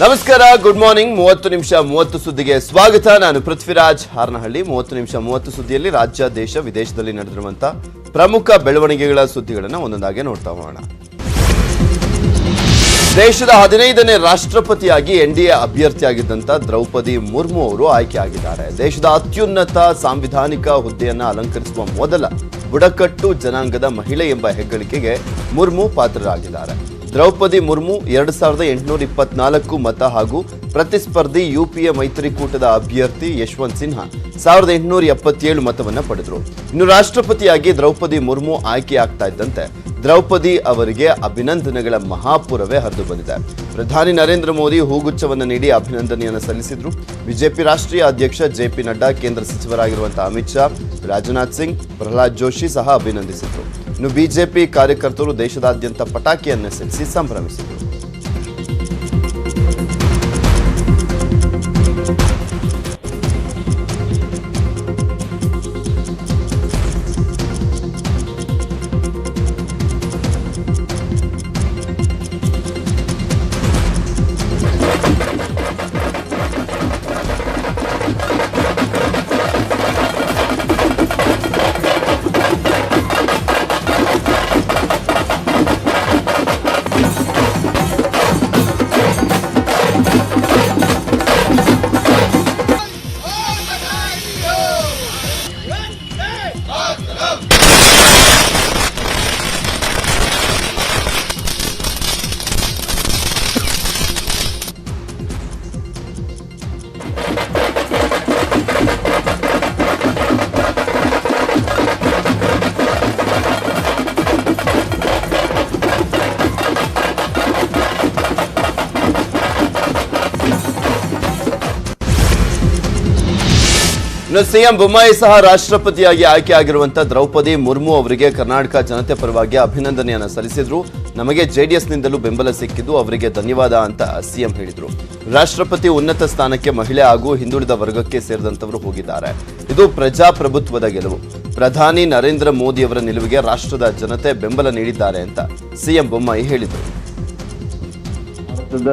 ನಮಸ್ಕಾರ good morning ಮೂವತ್ತು ನಿಮಿಷ, ಮೂವತ್ತು ಸುದ್ದಿಗೆ ಸ್ವಾಗತ. ನಾನು ಪೃಥ್ವಿರಾಜ್ ಹಾರನಹಳ್ಳಿ. ಮೂವತ್ತು ನಿಮಿಷ, ಮೂವತ್ತು ಸುದ್ದಿಯಲ್ಲಿ ರಾಜ್ಯ, ದೇಶ, ವಿದೇಶದಲ್ಲಿ ನಡೆದಿರುವಂತ ಪ್ರಮುಖ ಬೆಳವಣಿಗೆಗಳ ಸುದ್ದಿಗಳನ್ನು ಒಂದೊಂದಾಗಿ ನೋಡ್ತಾ ಹೋಗೋಣ. ದೇಶದ ಹದಿನೈದನೇ ರಾಷ್ಟ್ರಪತಿಯಾಗಿ ಎನ್ಡಿಎ ಅಭ್ಯರ್ಥಿಯಾಗಿದ್ದಂಥ ದ್ರೌಪದಿ ಮುರ್ಮು ಅವರು ಆಯ್ಕೆಯಾಗಿದ್ದಾರೆ ದೇಶದ ಅತ್ಯುನ್ನತ ಸಾಂವಿಧಾನಿಕ ಹುದ್ದೆಯನ್ನು ಅಲಂಕರಿಸುವ ಮೊದಲ ಬುಡಕಟ್ಟು ಜನಾಂಗದ ಮಹಿಳೆ ಎಂಬ ಹೆಗ್ಗಳಿಕೆಗೆ ಮುರ್ಮು ಪಾತ್ರರಾಗಿದ್ದಾರೆ. ದ್ರೌಪದಿ ಮುರ್ಮು ಎರಡ್ ಸಾವಿರದ ಎಂಟುನೂರ ಇಪ್ಪತ್ನಾಲ್ಕು ಮತ ಹಾಗೂ ಪ್ರತಿಸ್ಪರ್ಧಿ ಯುಪಿಎ ಮೈತ್ರಿಕೂಟದ ಅಭ್ಯರ್ಥಿ ಯಶವಂತ್ ಸಿನ್ಹಾ ಸಾವಿರದ ಎಂಟುನೂರ ಎಪ್ಪತ್ತೇಳು ಮತವನ್ನು ಪಡೆದರು. ಇನ್ನು ರಾಷ್ಟ್ರಪತಿಯಾಗಿ ದ್ರೌಪದಿ ಮುರ್ಮು ಆಯ್ಕೆಯಾಗ್ತಾ ಇದ್ದಂತೆ ದ್ರೌಪದಿ ಅವರಿಗೆ ಅಭಿನಂದನೆಗಳ ಮಹಾಪುರವೇ ಹರಿದು ಬಂದಿದೆ. ಪ್ರಧಾನಿ ನರೇಂದ್ರ ಮೋದಿ ಹೂಗುಚ್ಛವನ್ನು ನೀಡಿ ಅಭಿನಂದನೆಯನ್ನು ಸಲ್ಲಿಸಿದ್ರು. ಬಿಜೆಪಿ ರಾಷ್ಟ್ರೀಯ ಅಧ್ಯಕ್ಷ ಜೆ ಪಿ ನಡ್ಡಾ, ಕೇಂದ್ರ ಸಚಿವರಾಗಿರುವಂತಹ ಅಮಿತ್ ಶಾ, ರಾಜನಾಥ್ ಸಿಂಗ್, ಪ್ರಹ್ಲಾದ್ ಜೋಶಿ ಸಹ ಅಭಿನಂದಿಸಿದ್ರು. ಇನ್ನು ಬಿಜೆಪಿ ಕಾರ್ಯಕರ್ತರು ದೇಶದಾದ್ಯಂತ ಪಟಾಕಿಯನ್ನು ಸಿಡಿಸಿ ಸಂಭ್ರಮಿಸಿದರು. ಸಿಎಂ ಬೊಮ್ಮಾಯಿ ಸಹ ರಾಷ್ಟ್ರಪತಿಯಾಗಿ ಆಯ್ಕೆಯಾಗಿರುವಂತಹ ದ್ರೌಪದಿ ಮುರ್ಮು ಅವರಿಗೆ ಕರ್ನಾಟಕ ಜನತೆ ಪರವಾಗಿ ಅಭಿನಂದನೆಯನ್ನು ಸಲ್ಲಿಸಿದ್ರು. ನಮಗೆ ಜೆಡಿಎಸ್ನಿಂದಲೂ ಬೆಂಬಲ ಸಿಕ್ಕಿದ್ದು ಅವರಿಗೆ ಧನ್ಯವಾದ ಅಂತ ಸಿಎಂ ಹೇಳಿದರು. ರಾಷ್ಟ್ರಪತಿ ಉನ್ನತ ಸ್ಥಾನಕ್ಕೆ ಮಹಿಳೆ ಹಾಗೂ ಹಿಂದುಳಿದ ವರ್ಗಕ್ಕೆ ಸೇರಿದಂತವರು ಹೋಗಿದ್ದಾರೆ. ಇದು ಪ್ರಜಾಪ್ರಭುತ್ವದ ಗೆಲುವು. ಪ್ರಧಾನಿ ನರೇಂದ್ರ ಮೋದಿ ಅವರ ನಿಲುವಿಗೆ ರಾಷ್ಟ್ರದ ಜನತೆ ಬೆಂಬಲ ನೀಡಿದ್ದಾರೆ ಅಂತ ಸಿಎಂ ಬೊಮ್ಮಾಯಿ ಹೇಳಿದರು.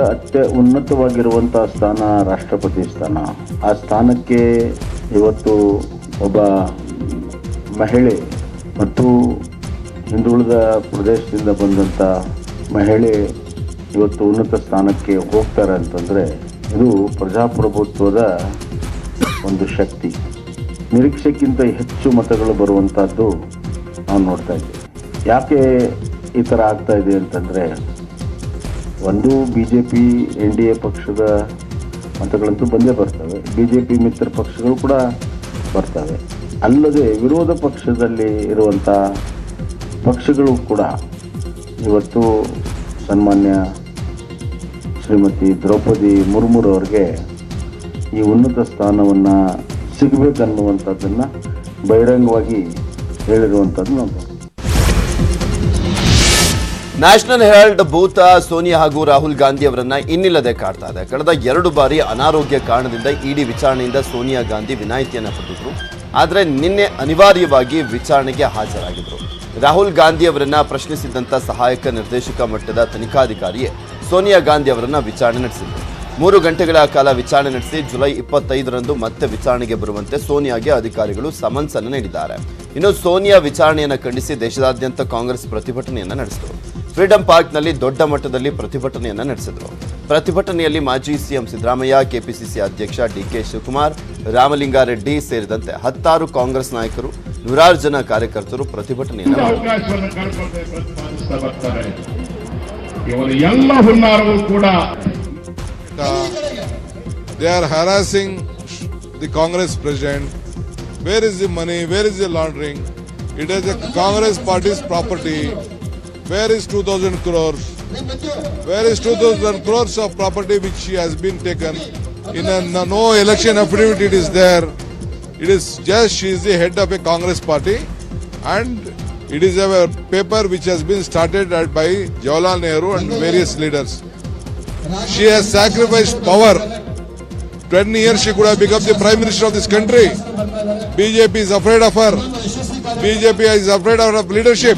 ಅತ್ಯ ಉನ್ನತವಾಗಿರುವಂತಹ ಸ್ಥಾನ ರಾಷ್ಟ್ರಪತಿ ಸ್ಥಾನ. ಆ ಸ್ಥಾನಕ್ಕೆ ಇವತ್ತು ಒಬ್ಬ ಮಹಿಳೆ ಮತ್ತು ಹಿಂದುಳಿದ ಪ್ರದೇಶದಿಂದ ಬಂದಂಥ ಮಹಿಳೆ ಇವತ್ತು ಉನ್ನತ ಸ್ಥಾನಕ್ಕೆ ಹೋಗ್ತಾರೆ ಅಂತಂದರೆ ಇದು ಪ್ರಜಾಪ್ರಭುತ್ವದ ಒಂದು ಶಕ್ತಿ. ನಿರೀಕ್ಷೆಗಿಂತ ಹೆಚ್ಚು ಮತಗಳು ಬರುವಂಥದ್ದು ನಾವು ನೋಡ್ತಾ ಇದ್ದೀವಿ. ಯಾಕೆ ಈ ಥರ ಆಗ್ತಾ ಇದೆ ಅಂತಂದರೆ ಒಂದು B J P N D A ಪಕ್ಷದ ಮತಗಳಂತೂ ಬಂದೇ ಬರ್ತವೆ ಬಿ ಜೆ ಪಿ ಮಿತ್ರ ಪಕ್ಷಗಳು ಕೂಡ ಬರ್ತವೆ ಅಲ್ಲದೆ ವಿರೋಧ ಪಕ್ಷದಲ್ಲಿ ಇರುವಂಥ ಪಕ್ಷಗಳು ಕೂಡ ಇವತ್ತು ಸನ್ಮಾನ್ಯ ಶ್ರೀಮತಿ ದ್ರೌಪದಿ ಮುರ್ಮುರವ್ರಿಗೆ ಈ ಉನ್ನತ ಸ್ಥಾನವನ್ನು ಸಿಗಬೇಕನ್ನುವಂಥದ್ದನ್ನು ಬಹಿರಂಗವಾಗಿ ಹೇಳಿರುವಂಥದ್ದು ನಾವು. ನ್ಯಾಷನಲ್ ಹೆರಾಲ್ಡ್ ಭೂತ ಸೋನಿಯಾ ಹಾಗೂ ರಾಹುಲ್ ಗಾಂಧಿ ಅವರನ್ನ ಇನ್ನಿಲ್ಲದೆ ಕಾಡ್ತಾ ಇದೆ. ಕಳೆದ ಎರಡು ಬಾರಿ ಅನಾರೋಗ್ಯ ಕಾರಣದಿಂದ ಇಡಿ ವಿಚಾರಣೆಯಿಂದ ಸೋನಿಯಾ ಗಾಂಧಿ ವಿನಾಯಿತಿಯನ್ನು ಪಡೆದಿದ್ರು. ಆದರೆ ನಿನ್ನೆ ಅನಿವಾರ್ಯವಾಗಿ ವಿಚಾರಣೆಗೆ ಹಾಜರಾಗಿದ್ರು. ರಾಹುಲ್ ಗಾಂಧಿ ಅವರನ್ನ ಪ್ರಶ್ನಿಸಿದಂಥ ಸಹಾಯಕ ನಿರ್ದೇಶಕ ಮಟ್ಟದ ತನಿಖಾಧಿಕಾರಿಯೇ ಸೋನಿಯಾ ಗಾಂಧಿ ಅವರನ್ನ ವಿಚಾರಣೆ ನಡೆಸಿದ್ರು. ಮೂರು ಗಂಟೆಗಳ ಕಾಲ ವಿಚಾರಣೆ ನಡೆಸಿ ಜುಲೈ ಇಪ್ಪತ್ತೈದರಂದು ಮತ್ತೆ ವಿಚಾರಣೆಗೆ ಬರುವಂತೆ ಸೋನಿಯಾಗೆ ಅಧಿಕಾರಿಗಳು ಸಮನ್ಸ್ ಅನ್ನು ನೀಡಿದ್ದಾರೆ. ಇನ್ನು ಸೋನಿಯಾ ವಿಚಾರಣೆಯನ್ನು ಖಂಡಿಸಿ ದೇಶದಾದ್ಯಂತ ಕಾಂಗ್ರೆಸ್ ಪ್ರತಿಭಟನೆಯನ್ನು ನಡೆಸಿದರು. ಫ್ರೀಡಂ ಪಾರ್ಕ್ನಲ್ಲಿ ದೊಡ್ಡ ಮಟ್ಟದಲ್ಲಿ ಪ್ರತಿಭಟನೆಯನ್ನ ನಡೆಸಿದರು. ಪ್ರತಿಭಟನೆಯಲ್ಲಿ ಮಾಜಿ ಸಿಎಂ ಸಿದ್ದರಾಮಯ್ಯ ಕೆಪಿಸಿಸಿ ಅಧ್ಯಕ್ಷ ಡಿಕೆ ಶಿವಕುಮಾರ್ ರಾಮಲಿಂಗಾರೆಡ್ಡಿ ಸೇರಿದಂತೆ ಹತ್ತಾರು ಕಾಂಗ್ರೆಸ್ ನಾಯಕರು ನೂರಾರು ಜನ ಕಾರ್ಯಕರ್ತರು ಪ್ರತಿಭಟನೆಯನ್ನು they are harassing the Congress ಇವರ ವೇರ್ ಇಸ್ ಕೂಡ money where is the laundering. It is Where is the money? Where is the laundering? It is a Congress party's property. Where is 2000 crores? Where is 2000 crores of property which she has been taken? In a no- election affidavit it is there. It is just she is the head of a Congress party and it is a paper which has been started by Jawaharlal Nehru and various leaders. She has sacrificed power. 20 years she could have become the Prime Minister of this country. BJP is afraid of her. BJP is afraid of her leadership.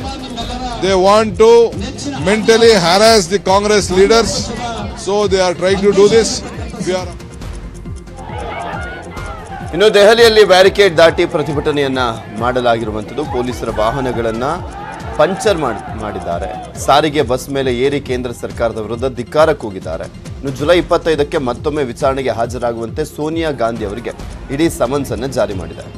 They want to mentally harass the Congress leaders. So they are trying to do this. We are. ಇನ್ನು ದೆಹಲಿಯಲ್ಲಿ barricade ದಾಟಿ ಪ್ರತಿಭಟನೆಯನ್ನ ಮಾಡಲಾಗಿರುವಂಥದ್ದು ಪೊಲೀಸರ ವಾಹನಗಳನ್ನು puncture ಮಾಡಿ, ಮಾಡಿದ್ದಾರೆ ಸಾರಿಗೆ bus ಮೇಲೆ ಏರಿ ಕೇಂದ್ರ ಸರ್ಕಾರದ ವಿರುದ್ಧ ಧಿಕ್ಕಾರ ಕೂಗಿದ್ದಾರೆ ಇನ್ನು ಜುಲೈ ಇಪ್ಪತ್ತೈದಕ್ಕೆ ಮತ್ತೊಮ್ಮೆ ವಿಚಾರಣೆಗೆ ಹಾಜರಾಗುವಂತೆ ಸೋನಿಯಾ ಗಾಂಧಿ ಅವರಿಗೆ ಇಡೀ ಸಮನ್ಸ್ ಅನ್ನು ಜಾರಿ ಮಾಡಿದ್ದಾರೆ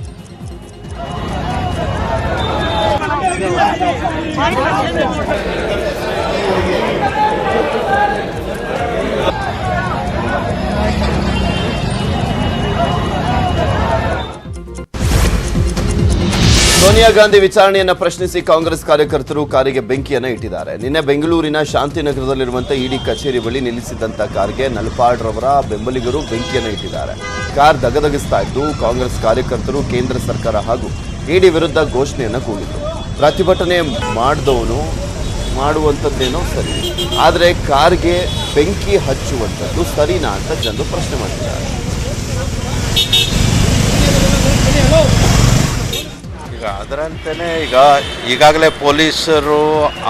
ಸೋನಿಯಾ ಗಾಂಧಿ ವಿಚಾರಣೆಯನ್ನು ಪ್ರಶ್ನಿಸಿ ಕಾಂಗ್ರೆಸ್ ಕಾರ್ಯಕರ್ತರು ಕಾರಿಗೆ ಬೆಂಕಿಯನ್ನು ಇಟ್ಟಿದ್ದಾರೆ. ನಿನ್ನೆ ಬೆಂಗಳೂರಿನ ಶಾಂತಿನಗರದಲ್ಲಿರುವಂತಹ ಇಡಿ ಕಚೇರಿ ಬಳಿ ನಿಲ್ಲಿಸಿದ್ದಂತ ಕಾರ್ಗೆ ನಲ್ಪಾಡ್ರವರ ಬೆಂಬಲಿಗರು ಬೆಂಕಿಯನ್ನು ಇಟ್ಟಿದ್ದಾರೆ. ಕಾರ್ ದಗದಗಿಸ್ತಾ ಇದ್ದು ಕಾಂಗ್ರೆಸ್ ಕಾರ್ಯಕರ್ತರು ಕೇಂದ್ರ ಸರ್ಕಾರ ಹಾಗೂ ಇಡಿ ವಿರುದ್ಧ ಘೋಷಣೆಯನ್ನು ಕೂಗಿದ್ರು. ಪ್ರತಿಭಟನೆ ಮಾಡಿದವನು ಮಾಡುವಂಥದ್ದೇನೋ ಸರಿ. ಆದರೆ ಕಾರ್ಗೆ ಬೆಂಕಿ ಹಚ್ಚುವಂಥದ್ದು ಸರಿನಾ ಅಂತ ಜನರು ಪ್ರಶ್ನೆ ಮಾಡ್ತಿದ್ದಾರೆ. ಈಗ ಅದರಂತೆಯೇ ಈಗ ಈಗಾಗಲೇ ಪೊಲೀಸರು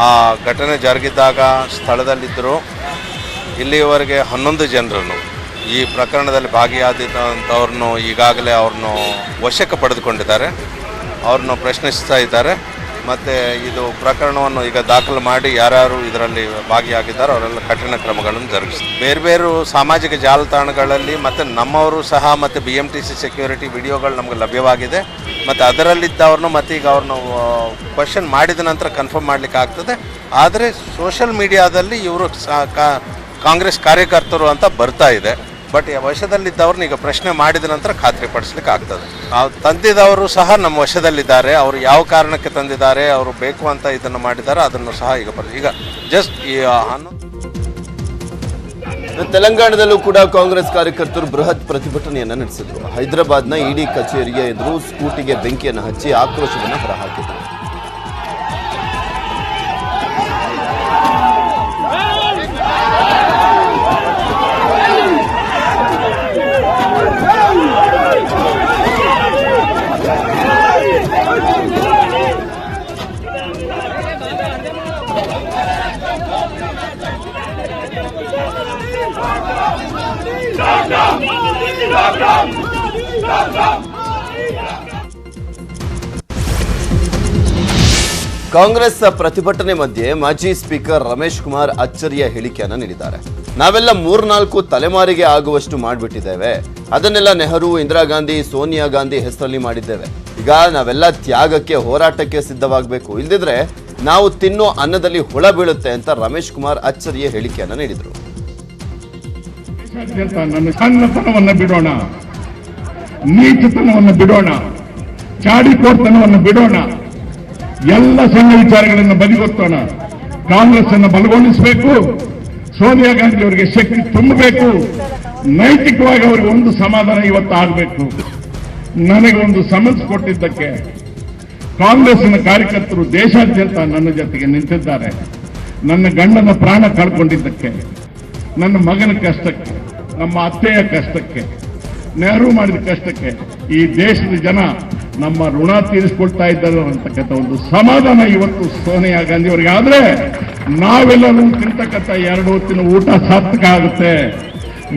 ಆ ಘಟನೆ ಜರುಗಿದ್ದಾಗ ಸ್ಥಳದಲ್ಲಿದ್ದರು. ಇಲ್ಲಿಯವರೆಗೆ ಹನ್ನೊಂದು ಜನರನ್ನು, ಈ ಪ್ರಕರಣದಲ್ಲಿ ಭಾಗಿಯಾದಂಥವ್ರನ್ನು ಈಗಾಗಲೇ ಅವ್ರನ್ನು ವಶಕ್ಕೆ ಪಡೆದುಕೊಂಡಿದ್ದಾರೆ. ಅವ್ರನ್ನು ಪ್ರಶ್ನಿಸ್ತಾ ಇದ್ದಾರೆ. ಮತ್ತು ಇದು ಪ್ರಕರಣವನ್ನು ಈಗ ದಾಖಲು ಮಾಡಿ ಯಾರ್ಯಾರು ಇದರಲ್ಲಿ ಭಾಗಿಯಾಗಿದ್ದಾರೋ ಅವರೆಲ್ಲ ಕಠಿಣ ಕ್ರಮಗಳನ್ನು ಜರುಗಿಸ್ತಾರೆ. ಬೇರೆ ಬೇರೆ ಸಾಮಾಜಿಕ ಜಾಲತಾಣಗಳಲ್ಲಿ ಮತ್ತು ನಮ್ಮವರು ಸಹ ಮತ್ತು B M T C security ವಿಡಿಯೋಗಳು ನಮಗೆ ಲಭ್ಯವಾಗಿದೆ. ಮತ್ತು ಅದರಲ್ಲಿದ್ದವ್ರನ್ನು ಮತ್ತು ಈಗ ಅವ್ರನ್ನ ಕ್ವಶನ್ ಮಾಡಿದ ನಂತರ ಕನ್ಫರ್ಮ್ ಮಾಡಲಿಕ್ಕೆ ಆಗ್ತದೆ. ಆದರೆ ಸೋಷಿಯಲ್ ಮೀಡಿಯಾದಲ್ಲಿ ಇವರು ಕಾಂಗ್ರೆಸ್ ಕಾರ್ಯಕರ್ತರು ಅಂತ ಬರ್ತಾ ಇದೆ. ಬಟ್ ವಶದಲ್ಲಿದ್ದವ್ರನ್ನ ಈಗ ಪ್ರಶ್ನೆ ಮಾಡಿದ ನಂತರ ಖಾತ್ರಿಪಡಿಸ್ಲಿಕ್ಕೆ ಆಗ್ತದೆ. ನಾವು ತಂದಿದವರು ಸಹ ನಮ್ಮ ವಶದಲ್ಲಿದ್ದಾರೆ. ಅವರು ಯಾವ ಕಾರಣಕ್ಕೆ ತಂದಿದ್ದಾರೆ, ಅವರು ಬೇಕು ಅಂತ ಇದನ್ನು ಮಾಡಿದ್ದಾರೆ ಅದನ್ನು ಸಹ ಈಗ ಈಗ ಜಸ್ಟ್ ಈ ತೆಲಂಗಾಣದಲ್ಲೂ ಕೂಡ ಕಾಂಗ್ರೆಸ್ ಕಾರ್ಯಕರ್ತರು ಬೃಹತ್ ಪ್ರತಿಭಟನೆಯನ್ನು ನಡೆಸಿದ್ರು. ಹೈದರಾಬಾದ್ನ ಇಡಿ ಕಚೇರಿಯ ಎದುರು ಸ್ಕೂಟಿಗೆ ಬೆಂಕಿಯನ್ನು ಹಚ್ಚಿ ಆಕ್ರೋಶವನ್ನು ಹೊರಹಾಕಿದ್ರು. ಕಾಂಗ್ರೆಸ್ ಪ್ರತಿಭಟನೆ ಮಧ್ಯೆ ಮಾಜಿ ಸ್ಪೀಕರ್ ರಮೇಶ್ ಕುಮಾರ್ ಅಚ್ಚರಿಯ ಹೇಳಿಕೆಯನ್ನು ನೀಡಿದ್ದಾರೆ. ನಾವೆಲ್ಲ ಮೂರ್ನಾಲ್ಕು ತಲೆಮಾರಿಗೆ ಆಗುವಷ್ಟು ಮಾಡಿಬಿಟ್ಟಿದ್ದೇವೆ. ಅದನ್ನೆಲ್ಲ ನೆಹರು, ಇಂದಿರಾ ಗಾಂಧಿ, ಸೋನಿಯಾ ಗಾಂಧಿ ಹೆಸರಲ್ಲಿ ಮಾಡಿದ್ದೇವೆ. ಈಗ ನಾವೆಲ್ಲ ತ್ಯಾಗಕ್ಕೆ, ಹೋರಾಟಕ್ಕೆ ಸಿದ್ಧವಾಗಬೇಕು. ಇಲ್ದಿದ್ರೆ ನಾವು ತಿನ್ನೋ ಅನ್ನದಲ್ಲಿ ಹುಳ ಬೀಳುತ್ತೆ ಅಂತ ರಮೇಶ್ ಕುಮಾರ್ ಅಚ್ಚರಿಯ ಹೇಳಿಕೆಯನ್ನ ನೀಡಿದರು. ಬಿಡೋಣ. ಬಿಡೋಣ. ಬಿಡೋಣ. ಎಲ್ಲ ಸಣ್ಣ ವಿಚಾರಗಳನ್ನು ಬದಿಗೊತ್ತೋಣ. ಕಾಂಗ್ರೆಸ್ ಅನ್ನು ಬಲಗೊಳಿಸಬೇಕು ಸೋನಿಯಾ ಗಾಂಧಿ ಅವರಿಗೆ ಶಕ್ತಿ ತುಂಬಬೇಕು. ನೈತಿಕವಾಗಿ ಅವರಿಗೆ ಒಂದು ಸಮಾಧಾನ ಇವತ್ತು ಆಗಬೇಕು. ನನಗೆ ಒಂದು ಸಮನ್ಸ್ ಕೊಟ್ಟಿದ್ದಕ್ಕೆ ಕಾಂಗ್ರೆಸ್ನ ಕಾರ್ಯಕರ್ತರು ದೇಶಾದ್ಯಂತ ನನ್ನ ಜೊತೆಗೆ ನಿಂತಿದ್ದಾರೆ. ನನ್ನ ಗಂಡನ ಪ್ರಾಣ ಕಳ್ಕೊಂಡಿದ್ದಕ್ಕೆ, ನನ್ನ ಮಗನ ಕಷ್ಟಕ್ಕೆ, ನಮ್ಮ ಅತ್ತೆಯ ಕಷ್ಟಕ್ಕೆ, ನೆಹರು ಮಾಡಿದ ಕಷ್ಟಕ್ಕೆ ಈ ದೇಶದ ಜನ ನಮ್ಮ ಋಣ ತೀರಿಸ್ಕೊಳ್ತಾ ಇದ್ದಾರೆ ಅಂತಕ್ಕಂಥ ಒಂದು ಸಮಾಧಾನ ಇವತ್ತು ಸೋನಿಯಾ ಗಾಂಧಿ ಅವರಿಗೆ ಆದರೆ ನಾವೆಲ್ಲರೂ ತಿಂತಕ್ಕಂಥ ಎರಡು ಹೊತ್ತಿನ ಊಟ ಸಾರ್ಥಕ ಆಗುತ್ತೆ.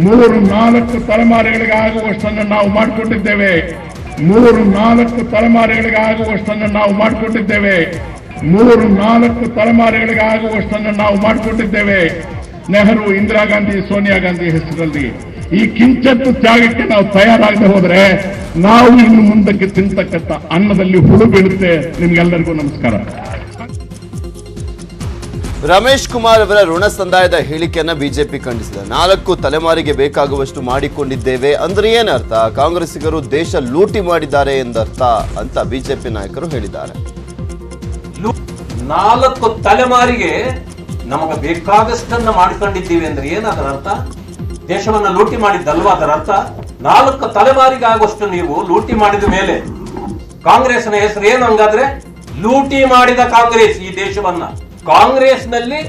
ಮೂರು, ನಾಲ್ಕು ತಲೆಮಾರುಗಳಿಗೆ ಆಗುವಷ್ಟನ್ನು ನಾವು ಮಾಡಿಕೊಂಡಿದ್ದೇವೆ ಮೂರು, ನಾಲ್ಕು ತಲೆಮಾರುಗಳಿಗೆ ಆಗುವಷ್ಟನ್ನು ನಾವು ಮಾಡಿಕೊಂಡಿದ್ದೇವೆ ಮೂರು, ನಾಲ್ಕು ತಲೆಮಾರುಗಳಿಗೆ ಆಗುವಷ್ಟನ್ನು ನಾವು ಮಾಡಿಕೊಂಡಿದ್ದೇವೆ ನೆಹರು, ಇಂದಿರಾ ಗಾಂಧಿ, ಸೋನಿಯಾ ಗಾಂಧಿ ಹೆಸರಲ್ಲಿ. ಈ ಕಿಂಚತ್ತು ತ್ಯಾಗಕ್ಕೆ ನಾವು ತಯಾರಾಗದೆ ಹೋದ್ರೆ ನಾವು ಇನ್ನು ಮುಂದಕ್ಕೆ ತಿಂತಕ್ಕಂಥ ಅನ್ನದಲ್ಲಿ ಹುಳು ಬೀಳುತ್ತೆ ನಿಮ್ಗೆಲ್ಲರಿಗೂ ನಮಸ್ಕಾರ. ರಮೇಶ್ ಕುಮಾರ್ ಅವರ ಋಣ ಸಂದಾಯದ ಹೇಳಿಕೆಯನ್ನ ಬಿಜೆಪಿ ಖಂಡಿಸಿದೆ. ನಾಲ್ಕು ತಲೆಮಾರಿಗೆ ಬೇಕಾಗುವಷ್ಟು ಮಾಡಿಕೊಂಡಿದ್ದೇವೆ ಅಂದ್ರೆ ಏನರ್ಥ? ಕಾಂಗ್ರೆಸ್ಸಿಗರು ದೇಶ ಲೂಟಿ ಮಾಡಿದ್ದಾರೆ ಎಂದರ್ಥ ಅಂತ ಬಿಜೆಪಿ ನಾಯಕರು ಹೇಳಿದ್ದಾರೆ. ನಾಲ್ಕು ತಲೆಮಾರಿಗೆ ನಮಗೆ ಬೇಕಾದಷ್ಟನ್ನ ಮಾಡ್ಕೊಂಡಿದ್ದೀವಿ ಅಂದ್ರೆ ಏನಾದರ ಅದರ ಅರ್ಥ ದೇಶವನ್ನ ಲೂಟಿ ಮಾಡಿದ್ದಲ್ವಾ ಅದರ ಅರ್ಥ ನಾಲ್ಕು ತಲೆಮಾರಿಗಾಗುವಷ್ಟು ನೀವು ಲೂಟಿ ಮಾಡಿದ ಮೇಲೆ ಕಾಂಗ್ರೆಸ್ನ ಹೆಸರು ಏನು ಹಂಗಾದ್ರೆ ಲೂಟಿ ಮಾಡಿದ ಕಾಂಗ್ರೆಸ್ ಈ ದೇಶವನ್ನ. ಕಾಂಗ್ರೆಸ್ನಲ್ಲಿ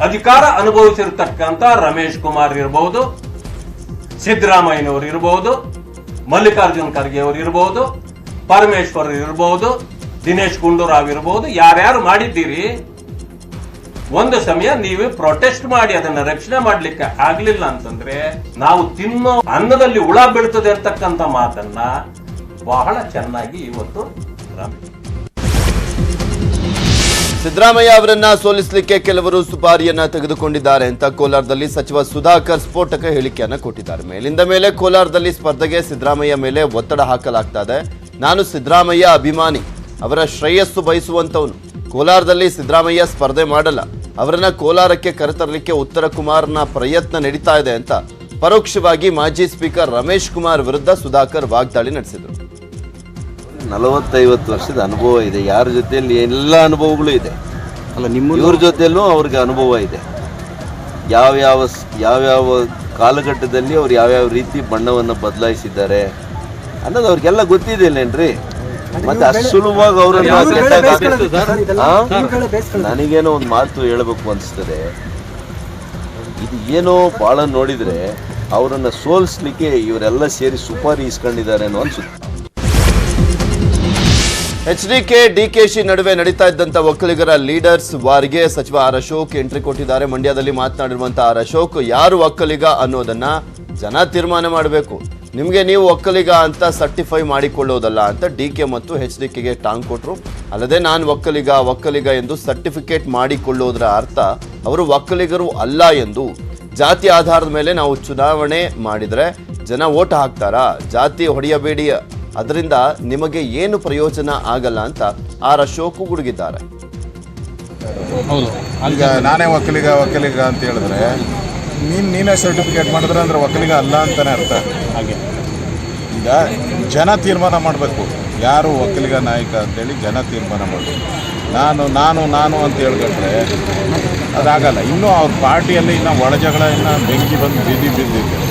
ಅಧಿಕಾರ ಅನುಭವಿಸಿರ್ತಕ್ಕಂತ ರಮೇಶ್ ಕುಮಾರ್ ಇರಬಹುದು ಸಿದ್ದರಾಮಯ್ಯನವರು ಇರಬಹುದು ಮಲ್ಲಿಕಾರ್ಜುನ್ ಖರ್ಗೆ ಅವರು ಇರಬಹುದು ಪರಮೇಶ್ವರ್ ಇರಬಹುದು ದಿನೇಶ್ ಗುಂಡೂರಾವ್ ಇರಬಹುದು ಯಾರ್ಯಾರು ಮಾಡಿದ್ದೀರಿ ಒಂದು ಸಮಯ ನೀವು ಪ್ರೊಟೆಸ್ಟ್ ಮಾಡಿ ಅದನ್ನ ರಕ್ಷಣೆ ಮಾಡ್ಲಿಕ್ಕೆ ಆಗ್ಲಿಲ್ಲ ಅಂತಂದ್ರೆ ನಾವು ತಿನ್ನೋ ಅನ್ನದಲ್ಲಿ ಹುಳ ಬೀಳ್ತದೆ ಅಂತಕ್ಕಂಥ ಮಾತನ್ನ ಬಹಳ ಚೆನ್ನಾಗಿ ಇವತ್ತು ರಾಮ್- ಸಿದ್ದರಾಮಯ್ಯ ಅವರನ್ನ ಸೋಲಿಸಲಿಕ್ಕೆ ಕೆಲವರು ಸುಪಾರಿಯನ್ನ ತೆಗೆದುಕೊಂಡಿದ್ದಾರೆ ಅಂತ ಕೋಲಾರದಲ್ಲಿ ಸಚಿವ ಸುಧಾಕರ್ ಸ್ಫೋಟಕ ಹೇಳಿಕೆಯನ್ನ ಕೊಟ್ಟಿದ್ದಾರೆ. ಮೇಲಿಂದ ಮೇಲೆ ಕೋಲಾರದಲ್ಲಿ ಸ್ಪರ್ಧೆಗೆ ಸಿದ್ದರಾಮಯ್ಯ ಮೇಲೆ ಒತ್ತಡ ಹಾಕಲಾಗ್ತಾ ಇದೆ ನಾನು ಸಿದ್ದರಾಮಯ್ಯ ಅಭಿಮಾನಿ. ಅವರ ಶ್ರೇಯಸ್ಸು ಬಯಸುವಂತವನು ಕೋಲಾರದಲ್ಲಿ ಸಿದ್ದರಾಮಯ್ಯ ಸ್ಪರ್ಧೆ ಮಾಡಲ್ಲ. ಅವರನ್ನ ಕೋಲಾರಕ್ಕೆ ಕರೆತರಲಿಕ್ಕೆ ಉತ್ತರ ಕುಮಾರ್ನ ಪ್ರಯತ್ನ ನಡೀತಾ ಇದೆ ಅಂತ ಪರೋಕ್ಷವಾಗಿ ಮಾಜಿ ಸ್ಪೀಕರ್ ರಮೇಶ್ ಕುಮಾರ್ ವಿರುದ್ಧ ಸುಧಾಕರ್ ವಾಗ್ದಾಳಿ ನಡೆಸಿದರು. ನಲವತ್ತೈವತ್ತು ವರ್ಷದ ಅನುಭವ ಇದೆ. ಯಾರ ಜೊತೆಯಲ್ಲಿ ಎಲ್ಲ ಅನುಭವಗಳು ಇದೆ. ಅಲ್ಲ ನಿಮ್ಮ ಇವ್ರ ಜೊತೆಯಲ್ಲೂ ಅವ್ರಿಗೆ ಅನುಭವ ಇದೆ. ಯಾವ್ಯಾವ ಸ್- ಯಾವ್ಯಾವ ಕಾಲಘಟ್ಟದಲ್ಲಿ ಅವ್ರು ಯಾವ್ಯಾವ ರೀತಿ ಬಣ್ಣವನ್ನು ಬದಲಾಯಿಸಿದ್ದಾರೆ ಅನ್ನೋದು ಅವ್ರಿಗೆಲ್ಲ ಗೊತ್ತಿದೆಯಲ್ಲೇನ್ರಿ ಮತ್ತೆ ಅಷ್ಟು ಸುಲಭವಾಗಿ ಅವರನ್ನು? ನನಗೇನೋ ಒಂದು ಮಾತು ಹೇಳಬೇಕು ಅನಿಸ್ತದೆ. ಇದು ಏನೋ ಬಹಳ ನೋಡಿದ್ರೆ ಅವರನ್ನ ಸೋಲಿಸ್ಲಿಕ್ಕೆ ಇವರೆಲ್ಲ ಸೇರಿ ಸುಪಾರಿ ಇಸ್ಕೊಂಡಿದ್ದಾರೆ ಅನ್ನೋ ಅನ್ಸುತ್ತೆ. H D K D K she ನಡುವೆ ನಡೀತಾ ಇದ್ದಂತ ಒಕ್ಕಲಿಗರ ಲೀಡರ್ಸ್ ವಾರ್ಗೆ ಸಚಿವ ಆರ್ ಅಶೋಕ್ ಎಂಟ್ರಿ ಕೊಟ್ಟಿದ್ದಾರೆ. ಮಂಡ್ಯದಲ್ಲಿ ಮಾತನಾಡಿರುವಂತಹ ಆರ್ ಅಶೋಕ್ ಯಾರು ಒಕ್ಕಲಿಗ ಅನ್ನೋದನ್ನ ಜನ ತೀರ್ಮಾನ ಮಾಡಬೇಕು. ನಿಮಗೆ ನೀವು ಒಕ್ಕಲಿಗ ಅಂತ ಸರ್ಟಿಫೈ ಮಾಡಿಕೊಳ್ಳೋದಲ್ಲ ಅಂತ ಡಿ ಕೆ ಮತ್ತು ಎಚ್ ಡಿ ಕೆಗೆ ಟಾಂಗ್ ಕೊಟ್ಟರು ಅಲ್ಲದೆ ನಾನು ಒಕ್ಕಲಿಗ ಒಕ್ಕಲಿಗ ಎಂದು ಸರ್ಟಿಫಿಕೇಟ್ ಮಾಡಿಕೊಳ್ಳೋದರ ಅರ್ಥ ಅವರು ಒಕ್ಕಲಿಗರು ಅಲ್ಲ ಎಂದು. ಜಾತಿ ಆಧಾರದ ಮೇಲೆ ನಾವು ಚುನಾವಣೆ ಮಾಡಿದರೆ ಜನ ಓಟ್ ಹಾಕ್ತಾರಾ. ಜಾತಿ ಹೊಡೆಯಬೇಡಿ ಅದರಿಂದ ನಿಮಗೆ ಏನು ಪ್ರಯೋಜನ ಆಗಲ್ಲ ಅಂತ ಆರ್ ಅಶೋಕ್ ಗುಡುಗಿದ್ದಾರೆ. ಈಗ ನಾನೇ ಒಕ್ಕಲಿಗ ಒಕ್ಕಲಿಗ ಅಂತ ಹೇಳಿದ್ರೆ ನೀನು ನೀನೇ ಸರ್ಟಿಫಿಕೇಟ್ ಮಾಡಿದ್ರೆ ಅಂದ್ರೆ ಒಕ್ಕಲಿಗ ಅಲ್ಲ ಅಂತಾನೆ ಅರ್ಥ. ಹಾಗೆ. ಈಗ ಜನ ತೀರ್ಮಾನ ಮಾಡಬೇಕು. ಯಾರು ಒಕ್ಕಲಿಗ ನಾಯಕ ಅಂತೇಳಿ ಜನ ತೀರ್ಮಾನ ಮಾಡಬೇಕು. ನಾನು ನಾನು ನಾನು ಅಂತ ಹೇಳ್ಬಿಟ್ರೆ ಅದಾಗಲ್ಲ. ಇನ್ನೂ ಅವ್ರ ಪಾರ್ಟಿಯಲ್ಲಿ ಇನ್ನು ಒಳಜಗಳ ಇನ್ನು ಬೆಂಕಿ ಬಂದು ಬಿದ್ದಿ ಬಿದ್ದಿದೆ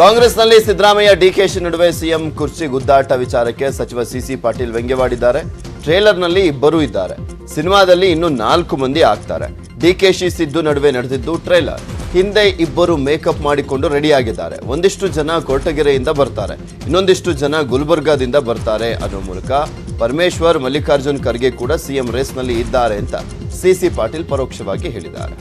ಕಾಂಗ್ರೆಸ್ನಲ್ಲಿ ಸಿದ್ದರಾಮಯ್ಯ ಡಿಕೆಶಿ ನಡುವೆ ಸಿಎಂ ಕುರ್ಚಿ ಗುದ್ದಾಟ ವಿಚಾರಕ್ಕೆ ಸಚಿವ ಸಿಸಿ ಪಾಟೀಲ್ ವ್ಯಂಗ್ಯವಾಡಿದ್ದಾರೆ. ಟ್ರೇಲರ್ನಲ್ಲಿ ಇಬ್ಬರೂ ಇದ್ದಾರೆ. ಸಿನಿಮಾದಲ್ಲಿ ಇನ್ನು ನಾಲ್ಕು ಮಂದಿ ಆಗ್ತಾರೆ. ಡಿಕೆಶಿ ಸಿದ್ದು ನಡುವೆ ನಡೆದಿದ್ದು ಟ್ರೈಲರ್. ಹಿಂದೆ ಇಬ್ಬರು ಮೇಕಪ್ ಮಾಡಿಕೊಂಡು ರೆಡಿಯಾಗಿದ್ದಾರೆ. ಒಂದಿಷ್ಟು ಜನ ಕೊರಟಗೆರೆಯಿಂದ ಬರ್ತಾರೆ. ಇನ್ನೊಂದಿಷ್ಟು ಜನ ಗುಲ್ಬರ್ಗಾದಿಂದ ಬರ್ತಾರೆ ಅನ್ನೋ ಮೂಲಕ ಪರಮೇಶ್ವರ್ ಮಲ್ಲಿಕಾರ್ಜುನ್ ಖರ್ಗೆ ಕೂಡ ಸಿಎಂ ರೇಸ್ನಲ್ಲಿ ಇದ್ದಾರೆ ಅಂತ ಸಿಸಿ ಪಾಟೀಲ್ ಪರೋಕ್ಷವಾಗಿ ಹೇಳಿದ್ದಾರೆ.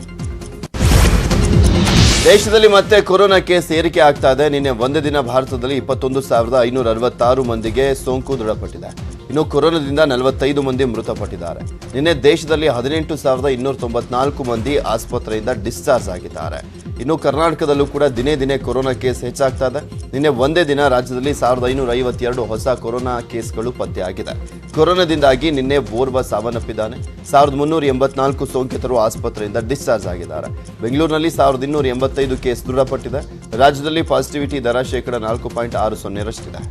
ದೇಶದಲ್ಲಿ ಮತ್ತೆ ಕೊರೋನಾ ಕೇಸ್ ಏರಿಕೆ ಆಗ್ತಾ ಇದೆ. ನಿನ್ನೆ ಒಂದೇ ದಿನ ಭಾರತದಲ್ಲಿ ಇಪ್ಪತ್ತೊಂದು ಸಾವಿರದ ಐನೂರ ಅರವತ್ತಾರು ಮಂದಿಗೆ ಸೋಂಕು ದೃಢಪಟ್ಟಿದೆ. ಇನ್ನು ಕೊರೋನಾದಿಂದ ನಲವತ್ತೈದು ಮಂದಿ ಮೃತಪಟ್ಟಿದ್ದಾರೆ. ನಿನ್ನೆ ದೇಶದಲ್ಲಿ ಹದಿನೆಂಟು ಸಾವಿರದ ಇನ್ನೂರ ತೊಂಬತ್ನಾಲ್ಕು ಮಂದಿ ಆಸ್ಪತ್ರೆಯಿಂದ ಡಿಸ್ಚಾರ್ಜ್ ಆಗಿದ್ದಾರೆ. ಇನ್ನು ಕರ್ನಾಟಕದಲ್ಲೂ ಕೂಡ ದಿನೇ ದಿನೇ ಕೊರೋನಾ ಕೇಸ್ ಹೆಚ್ಚಾಗ್ತಾ ಇದೆ ನಿನ್ನೆ ಒಂದೇ ದಿನ ರಾಜ್ಯದಲ್ಲಿ ಸಾವಿರದ ಐನೂರ ಐವತ್ತೆರಡು ಹೊಸ ಕೊರೋನಾ ಕೇಸ್ಗಳು ಪತ್ತೆಯಾಗಿದೆ. ಕೊರೋನಾದಿಂದಾಗಿ ನಿನ್ನೆ ಓರ್ವ ಸಾವನ್ನಪ್ಪಿದ್ದಾನೆ. ಸಾವಿರದ ಮುನ್ನೂರ ಎಂಬತ್ನಾಲ್ಕು ಸೋಂಕಿತರು ಆಸ್ಪತ್ರೆಯಿಂದ ಡಿಸ್ಚಾರ್ಜ್ ಆಗಿದ್ದಾರೆ. ಬೆಂಗಳೂರಿನಲ್ಲಿ ಸಾವಿರದ ಇನ್ನೂರ ಎಂಬತ್ತೈದು ಕೇಸ್ ದೃಢಪಟ್ಟಿದೆ. ರಾಜ್ಯದಲ್ಲಿ ಪಾಸಿಟಿವಿಟಿ ದರ ಶೇಕಡಾ ನಾಲ್ಕು ಪಾಯಿಂಟ್ ಆರು ಸೊನ್ನೆರಷ್ಟಿದೆ